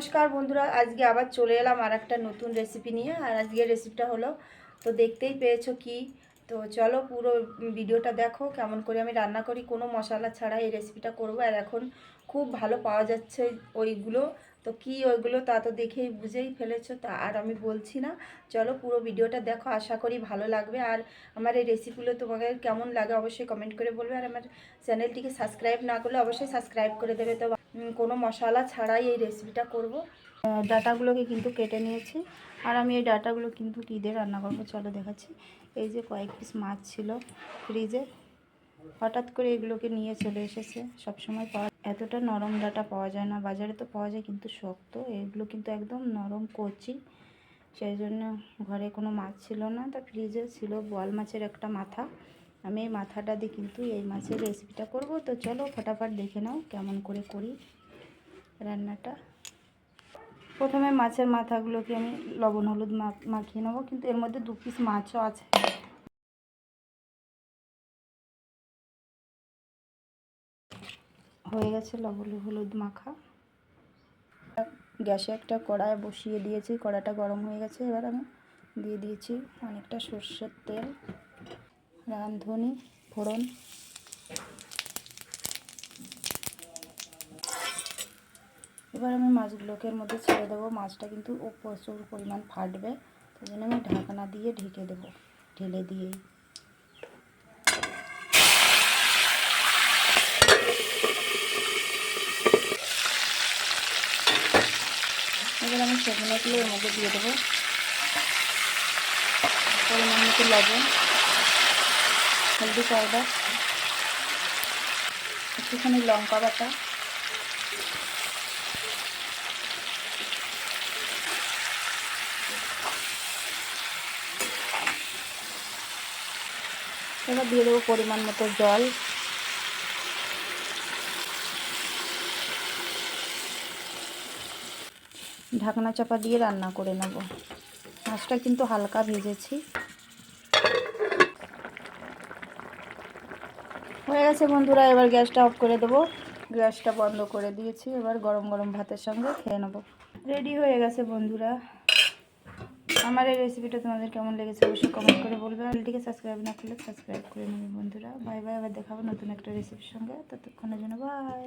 নমস্কার বন্ধুরা, আজকে আবার চলে এলাম আর একটা নতুন রেসিপি নিয়ে। আর আজকের রেসিপিটা হলো, তো দেখতেই পেয়েছ কি? তো চলো পুরো ভিডিওটা দেখো, কেমন করে আমি রান্না করি। কোনো মশলা ছাড়া এই রেসিপিটা করব। আর এখন খুব ভালো পাওয়া যাচ্ছে ওইগুলো। তো কি ওইগুলো তা তো দেখেই বুঝেই ফেলেছো, তা আর আমি বলছি না। চলো পুরো ভিডিওটা দেখো, আশা করি ভালো লাগবে। আর আমার এই রেসিপিগুলো তোমাদের কেমন লাগে অবশ্যই কমেন্ট করে বলবে। আর আমার চ্যানেলটিকে সাবস্ক্রাইব না করলে অবশ্যই সাবস্ক্রাইব করে দেবে। তো কোনো মশলা ছাড়াই এই রেসিপিটা করব। ডাটাগুলোকে কিন্তু কেটে নিয়েছি। আর আমি এই ডাটাগুলো কিন্তু কী দিয়ে রান্না করব চলো দেখাচ্ছি। এই যে কয়েক পিস মাছ ছিল ফ্রিজে হঠাৎ করে এগুলোকে নিয়ে চলে এসেছে। সবসময় পাওয়া এতটা নরম ডাটা পাওয়া যায় না। বাজারে তো পাওয়া যায় কিন্তু শক্ত। এগুলো কিন্তু একদম নরম কচি। সেই জন্য ঘরে কোনো মাছ ছিল না। তা ফ্রিজে ছিল বোয়াল মাছের একটা মাথা। আমি এই মাথাটা দিয়ে কিন্তু এই মাছের রেসিপিটা করব। তো চলো ফটাফট দেখে নাও কেমন করে করি রান্নাটা। প্রথমে মাছের মাথাগুলোকে আমি লবণ, হলুদ মাখিয়ে নেব, কিন্তু এর মধ্যে দু পিস মাছও আছে। হয়ে গেছে লবণ, হলুদ মাখা। গ্যাসে একটা কড়ায় বসিয়ে দিয়েছি কড়াটা গরম হয়ে গেছে। এবার আমি দিয়ে দিয়েছি অনেকটা সর্ষের তেল। রাঁধুনি ফোড়ন। এবার আমি মাছগুলোকে এর মধ্যে ছেড়ে দেবো। মাছটা কিন্তু ও প্রচুর পরিমাণ ফাটবে তাই জন্য আমি ঢাকনা দিয়ে ঢেকে দেবো, ঢেলে দিয়েই। এবার আমি সেগুলোগুলো এর মধ্যে দিয়ে দেবো। পরিমাণ মতো লবণ। হলদি পাউডার একটুখানি লঙ্কা বাটা। এবার দিয়ে দেবো পরিমাণ মতো জল। ঢাকনা চাপা দিয়ে রান্না করে নেব। মাছটা কিন্তু হালকা ভেজেছি। হয়ে গেছে বন্ধুরা, এবার গ্যাসটা অফ করে দেবো। গ্যাসটা বন্ধ করে দিয়েছি, এবার গরম গরম ভাতের সঙ্গে খেয়ে নেব। রেডি হয়ে গেছে বন্ধুরা। আমার এই রেসিপিটা তোমাদের কেমন লেগেছে অবশ্যই কমেন্ট করে বলবে। চ্যানেলটিকে সাবস্ক্রাইব না করলে সাবস্ক্রাইব করে নেবে বন্ধুরা। বাই বাই, আবার দেখাবো নতুন একটা রেসিপির সঙ্গে। ততক্ষণের জন্য বাই